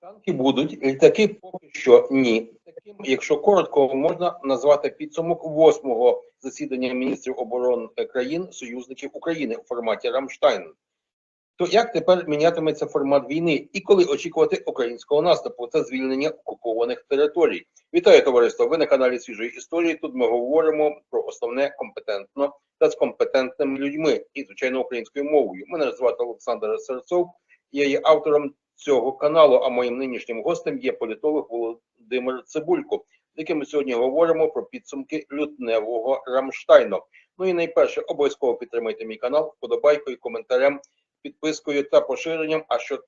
Танки будуть, літаки поки що ні. Таким, якщо коротко, можна назвати підсумок восьмого засідання міністрів оборони країн союзників України у форматі Рамштайн. То як тепер мінятиметься формат війни і коли очікувати українського наступу та звільнення окупованих територій? Вітаю товариство! Ви на каналі свіжої історії. Тут ми говоримо про основне компетентно та з компетентними людьми і звичайно українською мовою. Мене звати Олександр Серцов. Я є автором цього каналу. А моїм нинішнім гостем є політолог Володимир Цибулько, з яким ми сьогодні говоримо про підсумки лютневого Рамштайну. Ну і найперше, обов'язково підтримайте мій канал вподобайкою, коментарем, підпискою та поширенням. А що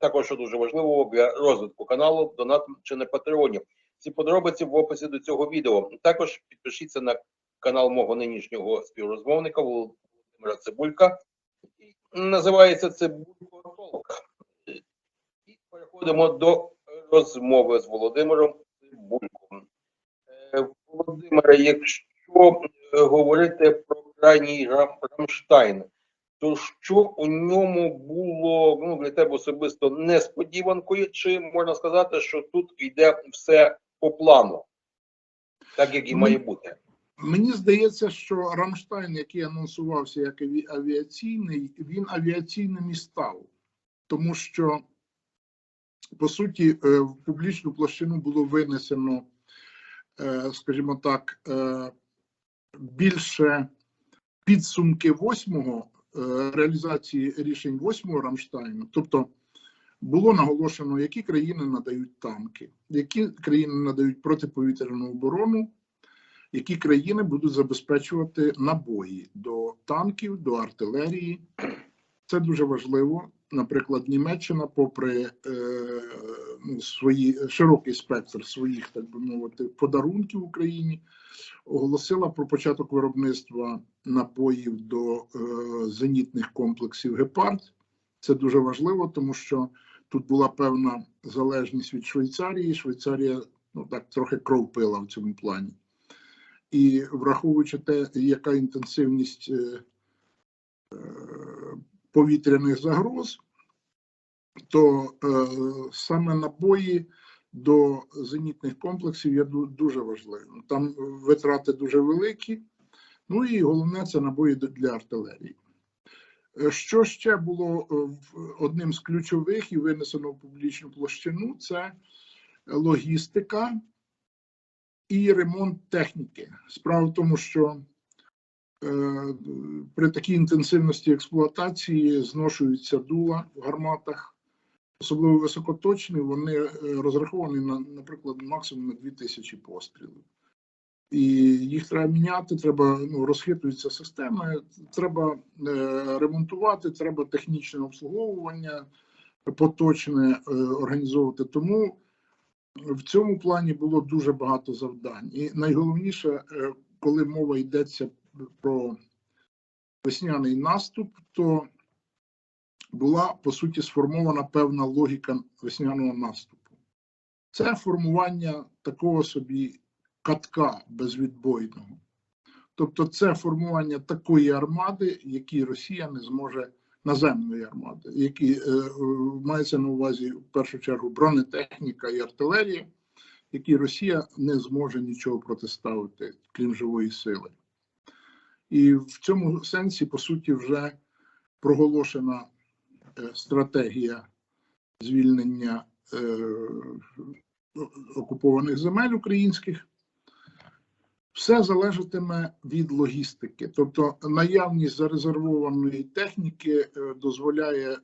також що дуже важливо для розвитку каналу, донатом чи не патреонів. Всі подробиці в описі до цього відео. Також підпишіться на канал мого нинішнього співрозмовника Володимира Цибулька. Називається Цибулько Толк. Переходимо до розмови з Володимиром Цибульком. Е, Володимире, якщо е, говорити про крайній Рамштайн, то що у ньому було ну, для тебе особисто несподіванкою, чи можна сказати, що тут йде все по плану, так як і має бути? Мені здається, що Рамштайн, який анонсувався як авіаційний, він авіаційним і став, тому що по суті е, в публічну площину було винесено, е, скажімо так, е, більше підсумки восьмого реалізації рішень восьмого Рамштайну. Тобто було наголошено, які країни надають танки, які країни надають протиповітряну оборону які країни будуть забезпечувати набої до танків, до артилерії. Це дуже важливо. Наприклад, Німеччина, попри е, ну, свої широкий спектр своїх, так би мовити, подарунків Україні, оголосила про початок виробництва набоїв до е, зенітних комплексів Гепард. Це дуже важливо, тому що тут була певна залежність від Швейцарії. Швейцарія ну так трохи кров пила в цьому плані. І враховуючи те, яка інтенсивність е, повітряних загроз, то е, саме набої до зенітних комплексів є дуже важливим. Там витрати дуже великі. Ну і головне це набої для артилерії. Е, Що ще було е, одним з ключових і винесено в публічну площину, це логістика і ремонт техніки. Справа в тому, що при такій інтенсивності експлуатації зношуються дула в гарматах, особливо високоточні, вони е, розраховані на, наприклад, максимум на 2000 пострілів. І їх треба міняти, треба ну, розхитуються системи, треба е, ремонтувати, треба технічне обслуговування поточне е, організовувати. Тому в цьому плані було дуже багато завдань. І найголовніше, е, коли мова йдеться про весняний наступ, то була по суті сформована певна логіка весняного наступу. Це формування такого собі катка безвідбойного. Тобто, це формування такої армади, якій Росія не зможе наземної армади, які е, мається на увазі в першу чергу бронетехніка і артилерія, які Росія не зможе нічого протиставити, крім живої сили. І в цьому сенсі, по суті, вже проголошена е, стратегія звільнення е, окупованих земель українських. Все залежатиме від логістики, тобто наявність зарезервованої техніки е, дозволяє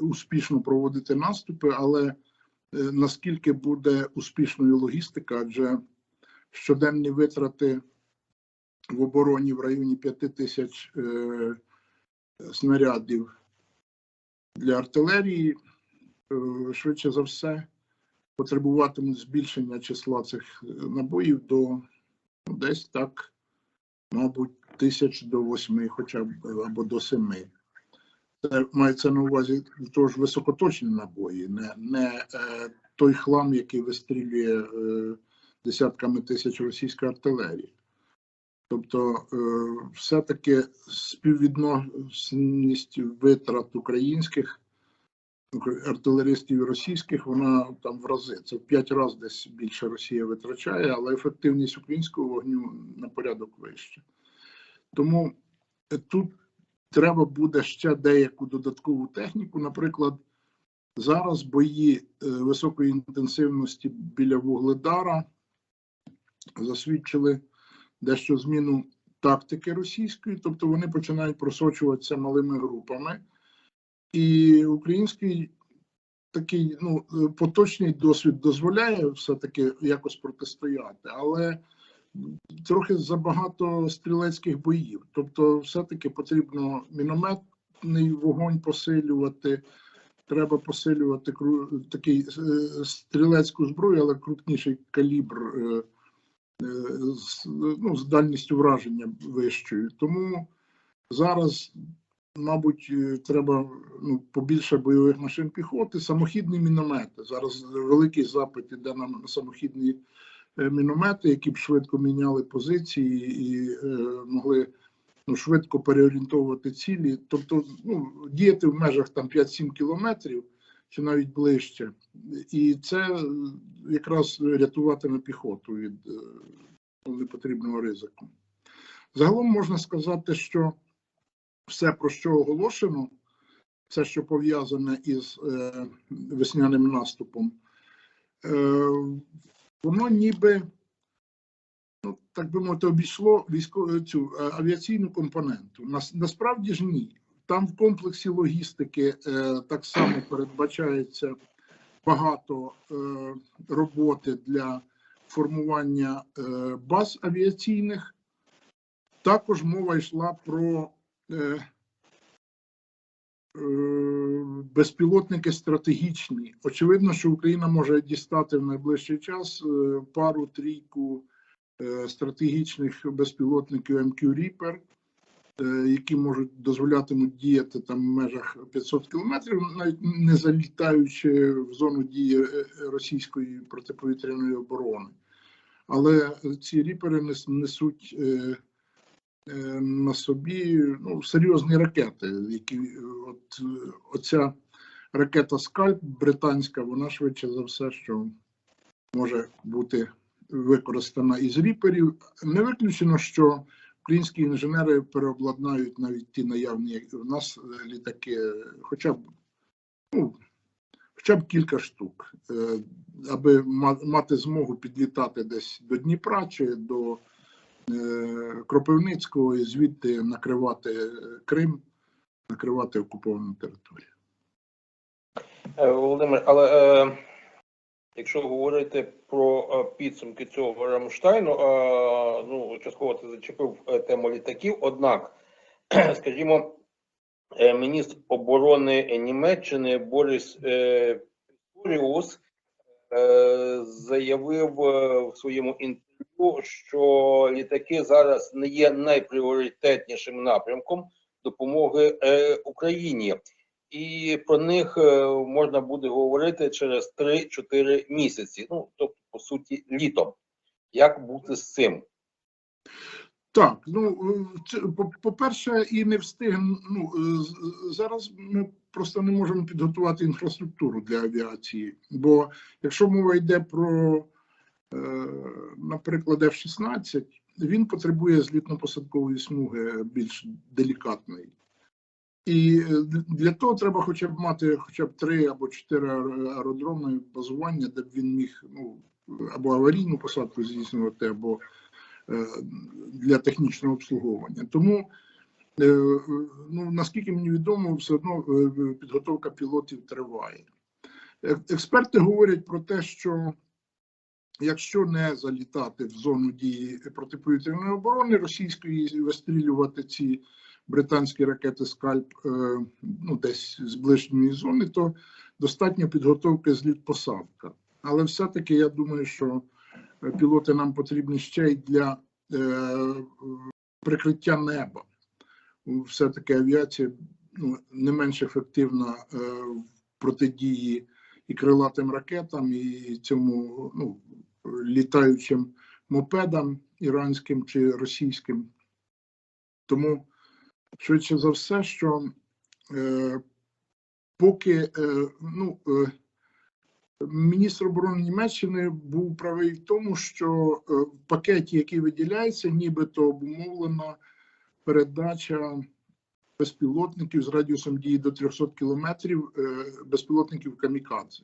успішно проводити наступи, але наскільки буде успішною логістика, адже щоденні витрати в обороні в районі 5 тисяч е, снарядів для артилерії, швидше за все, потребуватимуть збільшення числа цих е, набоїв до ну, десь так, мабуть, тисяч до восьми, хоча б або до семи. Це мається на увазі тож високоточні набої, не, не е, той хлам, який вистрілює е, десятками тисяч російської артилерії. Тобто, е, все-таки співвідносність витрат українських артилеристів і російських, вона там в рази. Це в п'ять разів десь більше Росія витрачає, але ефективність українського вогню на порядок вища. Тому е, тут треба буде ще деяку додаткову техніку. Наприклад, зараз бої е, високої інтенсивності біля Вугледара засвідчили дещо зміну тактики російської, тобто вони починають просочуватися малими групами. І український такий ну, поточний досвід дозволяє все-таки якось протистояти, але трохи забагато стрілецьких боїв. Тобто, все-таки потрібно мінометний вогонь посилювати. Треба посилювати такий е, стрілецьку зброю, але крупніший калібр е, з, ну, з дальністю враження вищою. Тому зараз мабуть, е, треба ну, побільше бойових машин піхоти, самохідні міномети. Зараз великий запит іде на самохідні е, міномети, які б швидко міняли позиції і е, могли ну, швидко переорієнтовувати цілі. Тобто ну, діяти в межах там 5-7 кілометрів чи навіть ближче. І це якраз рятуватиме піхоту від е, непотрібного ризику. Загалом можна сказати, що все, про що оголошено, все, що пов'язане із е, весняним наступом, е, воно ніби, ну, так би мовити, обійшло військову цю е, авіаційну компоненту. Нас, насправді ж ні. Там в комплексі логістики е, так само передбачається багато е, роботи для формування е, баз авіаційних. Також мова йшла про е, е, безпілотники стратегічні. Очевидно, що Україна може дістати в найближчий час е, пару-трійку е, стратегічних безпілотників Reaper, е, які можуть дозволятимуть діяти там в межах 500 кілометрів, навіть не залітаючи в зону дії е, російської протиповітряної оборони. Але ці ріпери несуть е, е, на собі ну, серйозні ракети, які е, от е, оця ракета Скальп британська, вона швидше за все, що може бути використана із ріперів. Не виключено, що українські інженери переобладнають навіть ті наявні як в нас е, літаки, хоча б ну, хоча б кілька штук, е, аби ма- мати змогу підлітати десь до Дніпра чи до е, Кропивницького і звідти накривати Крим, накривати окуповану територію. Володимир, але якщо говорити про е, підсумки цього Рамштайну, е, ну частково ти зачепив е, тему літаків. Однак, скажімо, міністр оборони Німеччини Борис Пісторіус заявив в своєму інтерв'ю, що літаки зараз не є найпріоритетнішим напрямком допомоги Україні і про них е, можна буде говорити через 3-4 місяці. Ну тобто, по суті, літом. Як бути з цим? Так, ну е, по-перше, і не встигнемо. Ну е, зараз ми просто не можемо підготувати інфраструктуру для авіації. Бо якщо мова йде про, наприклад, F-16, він потребує злітно-посадкової смуги більш делікатної. І е, для того треба хоча б мати хоча б три або чотири аеродроми базування, де б він міг ну, або аварійну посадку здійснювати, або е, для технічного обслуговування. Тому, е, ну, наскільки мені відомо, все одно підготовка пілотів триває. Експерти говорять про те, що якщо не залітати в зону дії протиповітряної оборони російської, вистрілювати ці британські ракети Скальп е, ну, десь з ближньої зони, то достатньо підготовки зліт-посадка. Але все-таки я думаю, що е, пілоти нам потрібні ще й для е, прикриття неба. Все-таки авіація ну, не менш ефективна в протидії і крилатим ракетам, і цьому ну, літаючим мопедам іранським чи російським. Тому швидше за все, що е, поки е, ну, е, міністр оборони Німеччини був правий в тому, що е, в пакеті, який виділяється, нібито обумовлена передача безпілотників з радіусом дії до 300 кілометрів е, безпілотників камікадзе.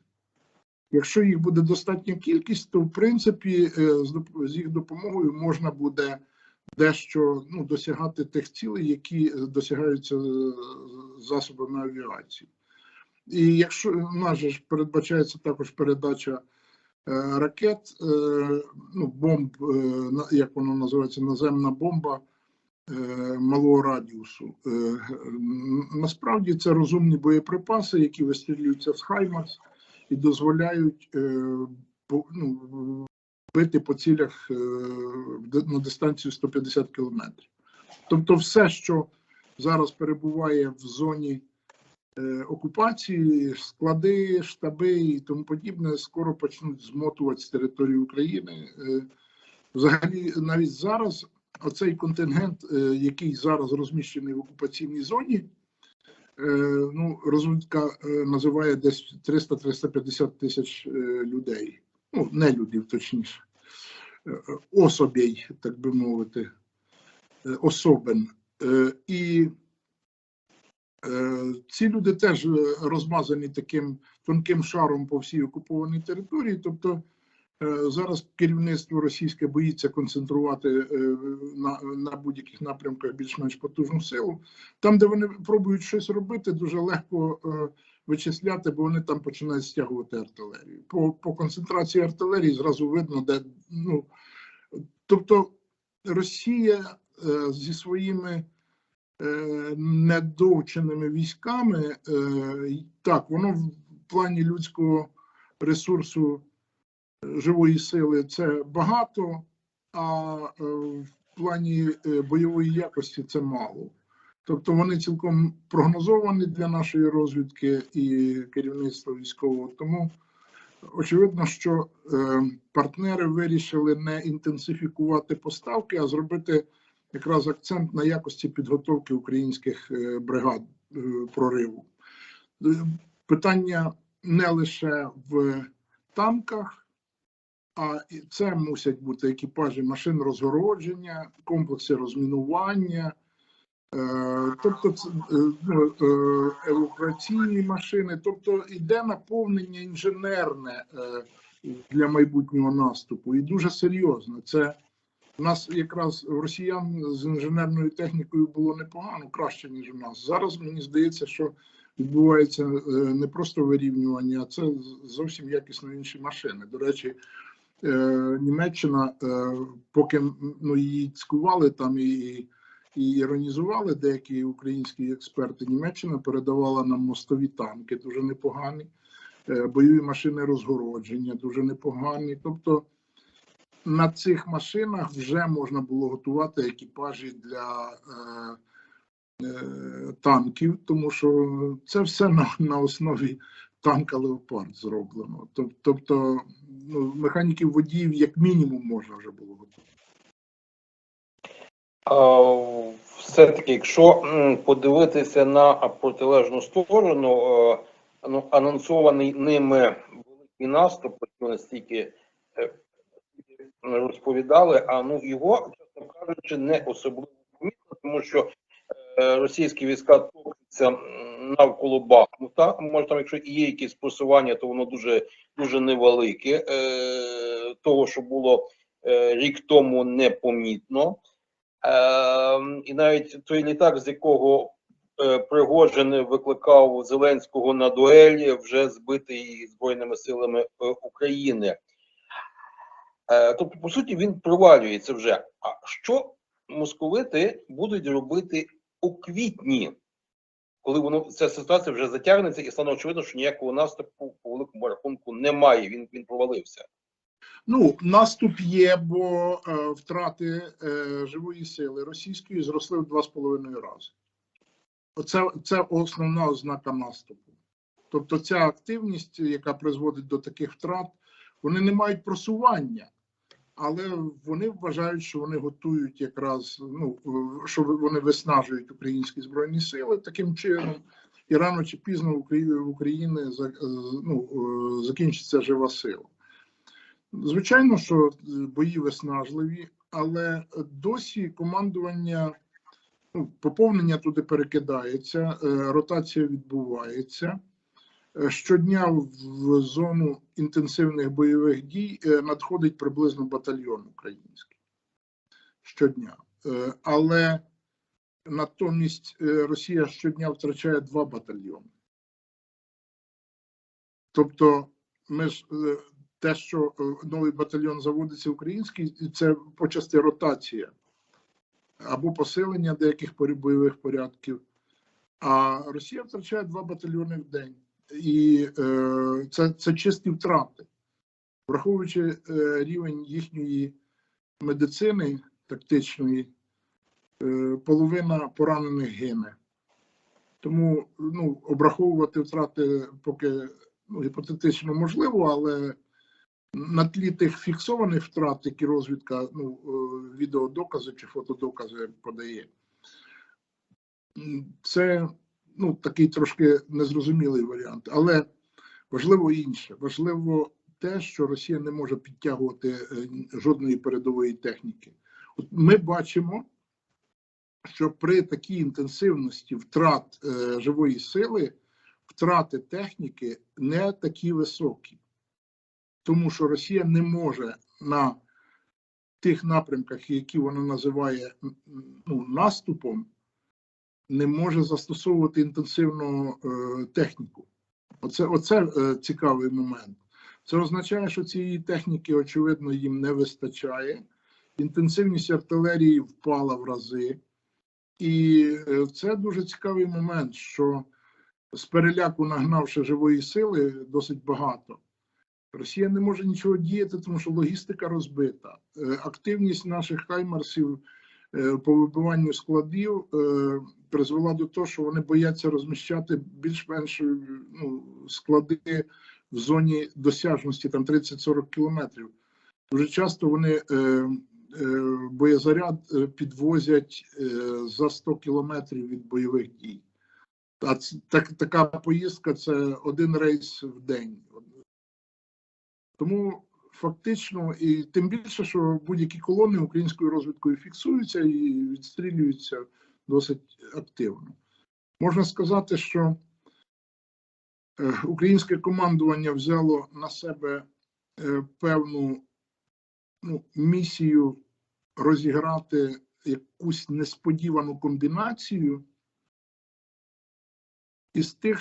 Якщо їх буде достатня кількість, то в принципі е, з з їх допомогою можна буде дещо ну, досягати тих цілей, які досягаються е, засобами авіації. І якщо у нас же передбачається також передача е, ракет, е, ну, бомб, як воно називається, наземна бомба малого радіусу. Насправді це розумні боєприпаси, які вистрілюються з Хаймарс і дозволяють ну, бити по цілях е, на дистанцію 150 кілометрів. Тобто, все, що зараз перебуває в зоні е, окупації, склади, штаби і тому подібне, скоро почнуть змотувати з території України. Е, Взагалі, навіть зараз оцей контингент, який зараз розміщений в окупаційній зоні, ну, розвідка називає десь 300-350 тисяч людей. Ну, не людей, точніше, Е, особей, так би мовити, е, особин. Е, І ці люди теж розмазані таким тонким шаром по всій окупованій території. Тобто зараз керівництво російське боїться концентрувати на, на будь-яких напрямках більш-менш потужну силу. Там, де вони пробують щось робити, дуже легко вичисляти, бо вони там починають стягувати артилерію. По, по концентрації артилерії зразу видно, де ну тобто Росія е, зі своїми е, недовченими військами, е, так, воно в плані людського ресурсу е, живої сили це багато, а е, в плані е, бойової якості це мало. Тобто вони цілком прогнозовані для нашої розвідки і керівництва військового. Тому очевидно, що е, партнери вирішили не інтенсифікувати поставки, а зробити якраз акцент на якості підготовки українських е, бригад е, прориву. Е, Питання не лише в танках, а це мусять бути екіпажі машин розгородження, комплекси розмінування. Е, Тобто е, ну, е, евакуаційні машини, тобто йде наповнення інженерне для майбутнього наступу, і дуже серйозно. Це у нас якраз росіян з інженерною технікою було непогано, краще ніж у нас. Зараз мені здається, що відбувається не просто вирівнювання, а це зовсім якісно інші машини. До речі, Німеччина, поки ну, її цькували там і і іронізували деякі українські експерти. Німеччина передавала нам мостові танки, дуже непогані, е, бойові машини розгородження, дуже непогані. Тобто на цих машинах вже можна було готувати екіпажі для е, е, танків, тому що це все на, на основі танка Леопард зроблено. Тобто ну, механіків водіїв як мінімум можна вже було готувати. Все-таки, якщо подивитися на протилежну сторону, е, ну, анонсований ними великий наступ, настільки е, розповідали, а ну його, чесно кажучи, не особливо помітно, тому що е, російські війська топляться навколо Бахмута. Може, там, якщо і є якісь просування, то воно дуже дуже невелике. Того, що було рік тому, непомітно. Е, і навіть той літак, з якого е, Пригожин викликав Зеленського на дуелі, вже збитий Збройними силами е, України. Е, тобто, по суті, він провалюється вже. А що московити будуть робити у квітні, коли воно ця ситуація вже затягнеться і стане очевидно, що ніякого наступу по великому рахунку немає. Він він провалився. Ну, наступ є, бо е, втрати е, живої сили російської зросли в два з половиною рази. Оце це основна ознака наступу. Тобто, ця активність, яка призводить до таких втрат, вони не мають просування, але вони вважають, що вони готують якраз, ну е, що вони виснажують українські збройні сили таким чином, і рано чи пізно в е, ну, е, закінчиться жива сила. Звичайно, що бої виснажливі, але досі командування, ну, поповнення туди перекидається, е, ротація відбувається. Е, Щодня в зону інтенсивних бойових дій е, надходить приблизно батальйон український. Щодня. Але натомість Росія щодня втрачає два батальйони. Тобто, ми ж те, що е, новий батальйон заводиться український, це почасти ротація або посилення деяких бойових порядків. А Росія втрачає два батальйони в день. І е, це, це чисті втрати. Враховуючи е, рівень їхньої медицини тактичної, е, половина поранених гине. Тому ну, обраховувати втрати поки ну, гіпотетично можливо, але на тлі тих фіксованих втрат, які розвідка ну, е, відеодокази чи фотодокази подає, це ну, такий трошки незрозумілий варіант. Але важливо інше. Важливо те, що Росія не може підтягувати е, жодної передової техніки. От ми бачимо, що при такій інтенсивності втрат е, живої сили, втрати техніки не такі високі. Тому що Росія не може на тих напрямках, які вона називає ну, наступом, не може застосовувати інтенсивну е, техніку. Оце, оце е, цікавий момент. Це означає, що цієї техніки, очевидно, їм не вистачає. Інтенсивність артилерії впала в рази. І е, це дуже цікавий момент, що з переляку нагнавши живої сили досить багато. Росія не може нічого діяти, тому що логістика розбита. Е, Активність наших хаймарсів е, по вибиванню складів е, призвела до того, що вони бояться розміщати більш-менш ну, склади в зоні досяжності там 30-40 кілометрів. Дуже часто вони боєзаряд підвозять за 100 кілометрів від бойових дій. А так, така поїздка це один рейс в день. Тому фактично, і тим більше, що будь-які колони українською розвідкою фіксуються і відстрілюються досить активно. Можна сказати, що е, українське командування взяло на себе е, певну ну, місію розіграти якусь несподівану комбінацію із тих,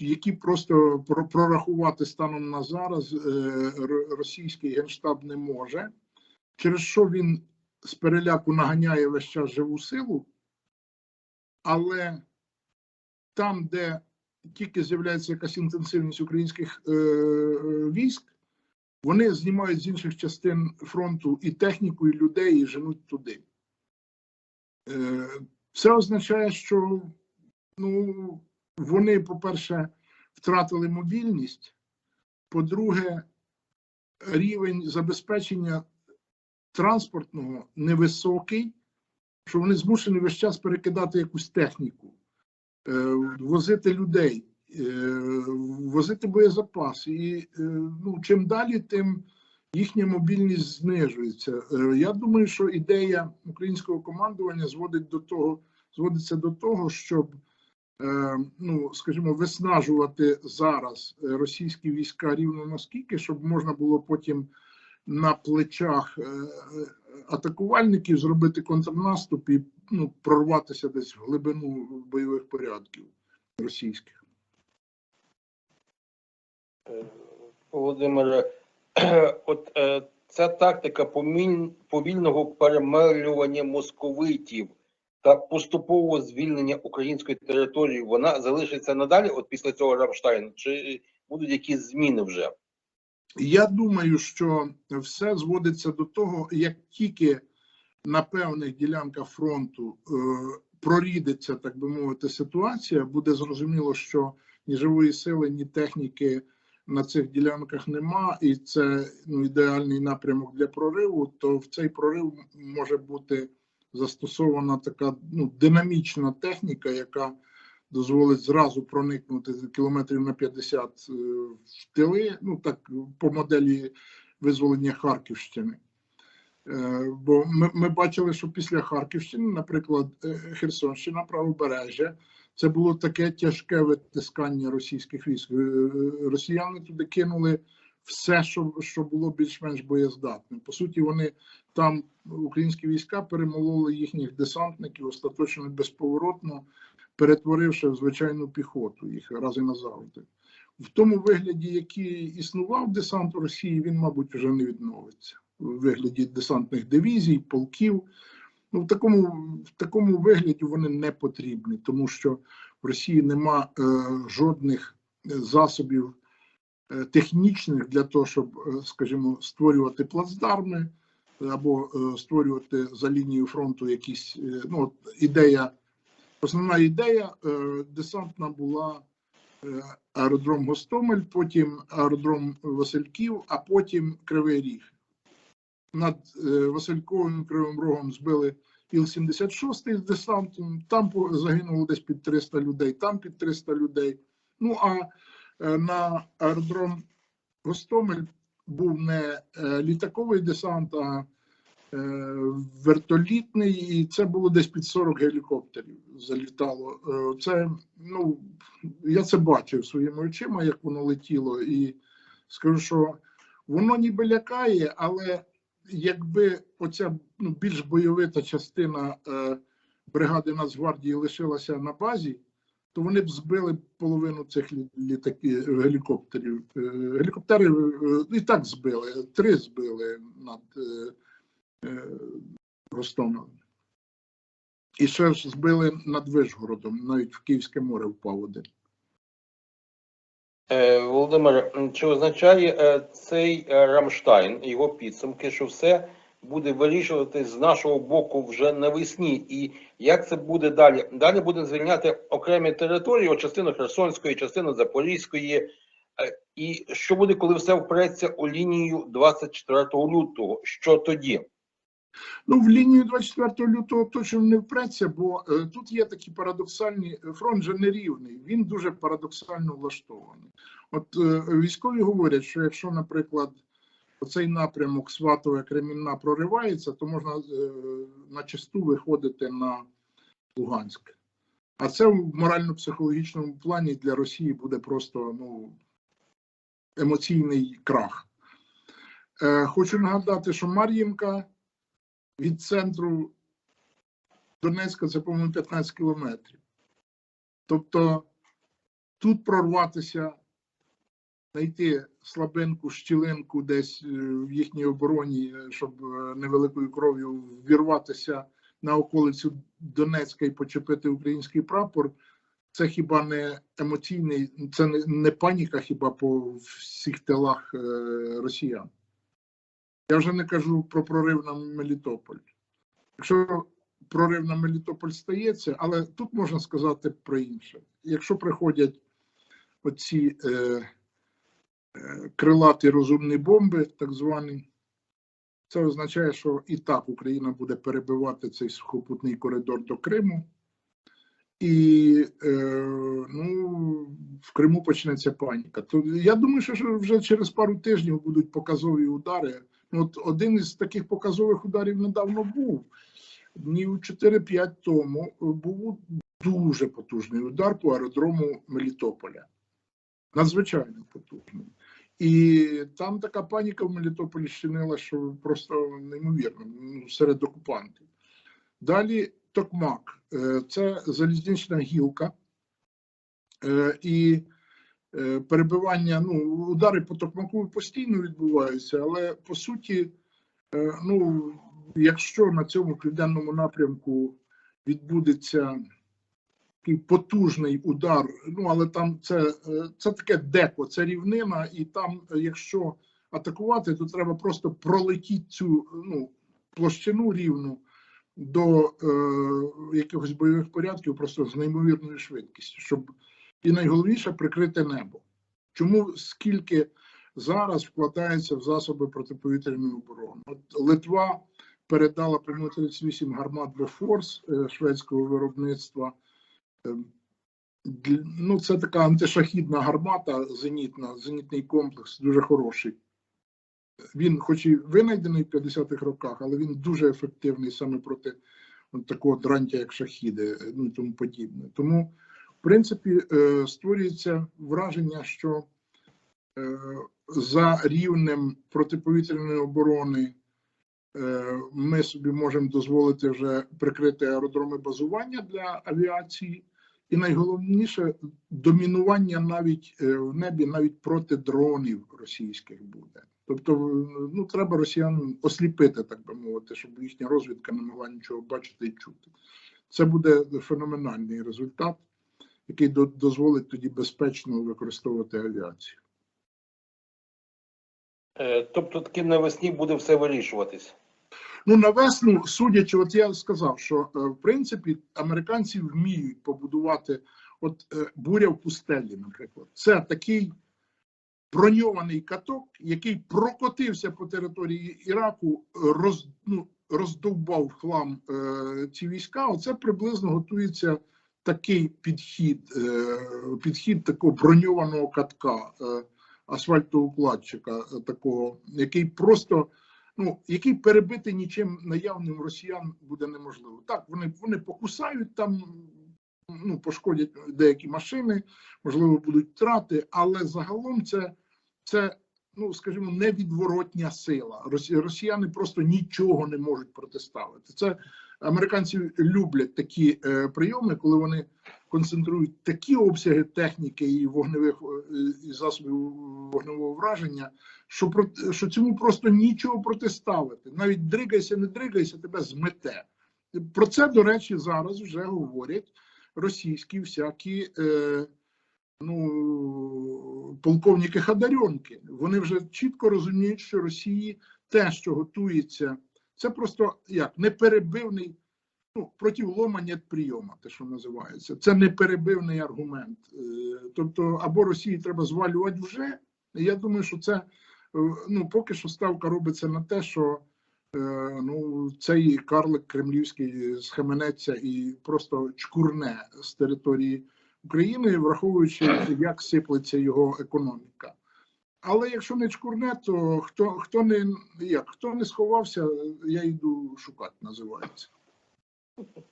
які просто прорахувати станом на зараз е, російський генштаб не може, через що він з переляку наганяє весь час живу силу, але там, де тільки з'являється якась інтенсивність українських е, військ, вони знімають з інших частин фронту і техніку, і людей, і женуть туди. Е, Це означає, що ну, вони, по-перше, втратили мобільність, по-друге, рівень забезпечення транспортного невисокий, що вони змушені весь час перекидати якусь техніку, е, возити людей, е, возити боєзапас. І е, ну, чим далі, тим їхня мобільність знижується. Я думаю, що ідея українського командування зводить до того, зводиться до того, щоб ну, скажімо, виснажувати зараз е, російські війська рівно наскільки, щоб можна було потім на плечах е, е, атакувальників зробити контрнаступ і ну, прорватися десь в глибину бойових порядків російських. Е, Володимире, от е, ця тактика повільного перемелювання московитів та поступового звільнення української території, вона залишиться надалі, от після цього Рамштайну, чи будуть якісь зміни вже? Я думаю, що все зводиться до того, як тільки на певних ділянках фронту е, прорідиться, так би мовити, ситуація, буде зрозуміло, що ні живої сили, ні техніки на цих ділянках нема, і це ну, ідеальний напрямок для прориву, то в цей прорив може бути застосована така ну, динамічна техніка, яка дозволить зразу проникнути кілометрів на 50 е, в тили, ну так по моделі визволення Харківщини. Е, Бо ми, ми бачили, що після Харківщини, наприклад, е, Херсонщина, правобережжя, це було таке тяжке витискання російських військ. Росіяни туди кинули все, що, що було більш-менш боєздатним. По суті, вони там українські війська перемололи їхніх десантників остаточно безповоротно, перетворивши в звичайну піхоту їх раз і назавжди. В тому вигляді, який існував десант у Росії, він, мабуть, вже не відновиться. У вигляді десантних дивізій, полків. Ну, в такому, в такому вигляді вони не потрібні, тому що в Росії нема е, жодних е, засобів е, технічних для того, щоб, е, скажімо, створювати плацдарми або е, створювати за лінією фронту якісь е, ну, ідея. Основна ідея е, десантна була аеродром Гостомель, потім аеродром Васильків, а потім Кривий Ріг. Над Васильковим Кривим Рогом збили Іл-76 з десантом, там загинуло десь під 300 людей, там під 300 людей. Ну а на аеродром Гостомель був не е, літаковий десант, а е, вертолітний, і це було десь під 40 гелікоптерів залітало. Е, Це, ну, я це бачив своїми очима, як воно летіло, і скажу, що воно ніби лякає, але якби оця ну, більш бойовита частина бригади Нацгвардії лишилася на базі, то вони б збили половину цих літаків гелікоптерів. Е, Гелікоптери е, і так збили, три збили над е, е, І ще ж збили над Вишгородом, навіть в Київське море впав один. Володимир, чи означає цей Рамштайн, його підсумки, що все буде вирішувати з нашого боку вже навесні? І як це буде далі? Далі будемо звільняти окремі території, частину Херсонської, частину Запорізької. Е, І що буде, коли все впреться у лінію 24 лютого? Що тоді? Ну, в лінію 24 лютого точно не впреться, бо е, тут є такі парадоксальні фронт же нерівний. Він дуже парадоксально влаштований. От е, військові говорять, що якщо, наприклад, оцей напрямок Сватове Кремінна проривається, то можна е, на чисту виходити на Луганськ. А це в морально-психологічному плані для Росії буде просто ну, емоційний крах. Е, хочу нагадати, що Мар'їнка від центру Донецька це, по-моєму, 15 кілометрів. Тобто тут прорватися, знайти слабинку, щілинку десь е, в їхній обороні, е, щоб е, невеликою кров'ю ввірватися на околицю Донецька і почепити український прапор. Це хіба не емоційний, це не, паніка хіба по всіх тилах е, росіян. Я вже не кажу про прорив на Мелітополь. Якщо прорив на Мелітополь стається, але тут можна сказати про інше. Якщо приходять оці е, крилаті розумні бомби, так звані, це означає, що і так Україна буде перебивати цей сухопутний коридор до Криму. І е, ну, в Криму почнеться паніка. То я думаю, що вже через пару тижнів будуть показові удари. Ну, От один із таких показових ударів недавно був. Днів 4-5 тому був дуже потужний удар по аеродрому Мелітополя. Надзвичайно потужний. І там така паніка в Мелітополі щинила, що просто неймовірно ну, серед окупантів. Далі Токмак Е, це залізнична гілка. Е, І е, перебивання, ну, удари по Токмаку постійно відбуваються, але по суті, ну, якщо на цьому південному напрямку відбудеться потужний удар, ну але там це, е, це таке деко, це рівнина, і там, е, якщо атакувати, то треба просто пролетіти цю ну, площину рівну до е, якихось бойових порядків просто з неймовірною швидкістю, щоб і найголовніше прикрити небо. Чому скільки зараз вкладається в засоби протиповітряної оборони? От Литва передала по 38 гармат Бофорс е, шведського виробництва. Е, Ну, це така антишахідна гармата зенітна, зенітний комплекс, дуже хороший. Він, хоч і винайдений в 50-х роках, але він дуже ефективний саме проти от такого дрантя, як шахіди, е, ну і тому подібне. Тому, в принципі, е, створюється враження, що за рівнем протиповітряної оборони ми собі можемо дозволити вже прикрити аеродроми базування для авіації. І найголовніше домінування навіть е, в небі навіть проти дронів російських буде. Тобто, ну треба росіян осліпити, так би мовити, щоб їхня розвідка не могла нічого бачити і чути. Це буде феноменальний результат, який до- дозволить тоді безпечно використовувати авіацію. Е, Тобто таки навесні буде все вирішуватись. Ну, на весну, судячи, от я сказав, що е, в принципі американці вміють побудувати от е, буря в пустелі, наприклад. Це такий броньований каток, який прокотився по території Іраку, роз, ну, роздовбав хлам е, ці війська. Оце приблизно готується такий підхід, е, підхід такого броньованого катка, е, асфальтоукладчика, е, такого, який просто ну, який перебити нічим наявним росіян буде неможливо. Так, вони, вони покусають там, ну, пошкодять деякі машини, можливо, будуть втрати, але загалом це, це ну, скажімо, невідворотня сила. Росі- Росіяни просто нічого не можуть протиставити. Це американці люблять такі е, прийоми, коли вони концентрують такі обсяги техніки і вогневих е, і засобів вогневого враження, що про що цьому просто нічого протиставити. Навіть дригайся, не дригайся, тебе змете. Про це, до речі, зараз вже говорять російські всякі е, ну, полковники Хадарьонки. Вони вже чітко розуміють, що Росії те, що готується, це просто як неперебивний. Ну, проти лома нет прийома, те, що називається. Це неперебивний аргумент. Е, Тобто, або Росії треба звалювати вже. Я думаю, що це е, ну поки що ставка робиться на те, що е, ну цей карлик кремлівський схаменеться і просто чкурне з території України, враховуючи, як сиплеться його економіка. Але якщо не чкурне, то хто хто не як хто не сховався, я йду шукати, називається. Thank you.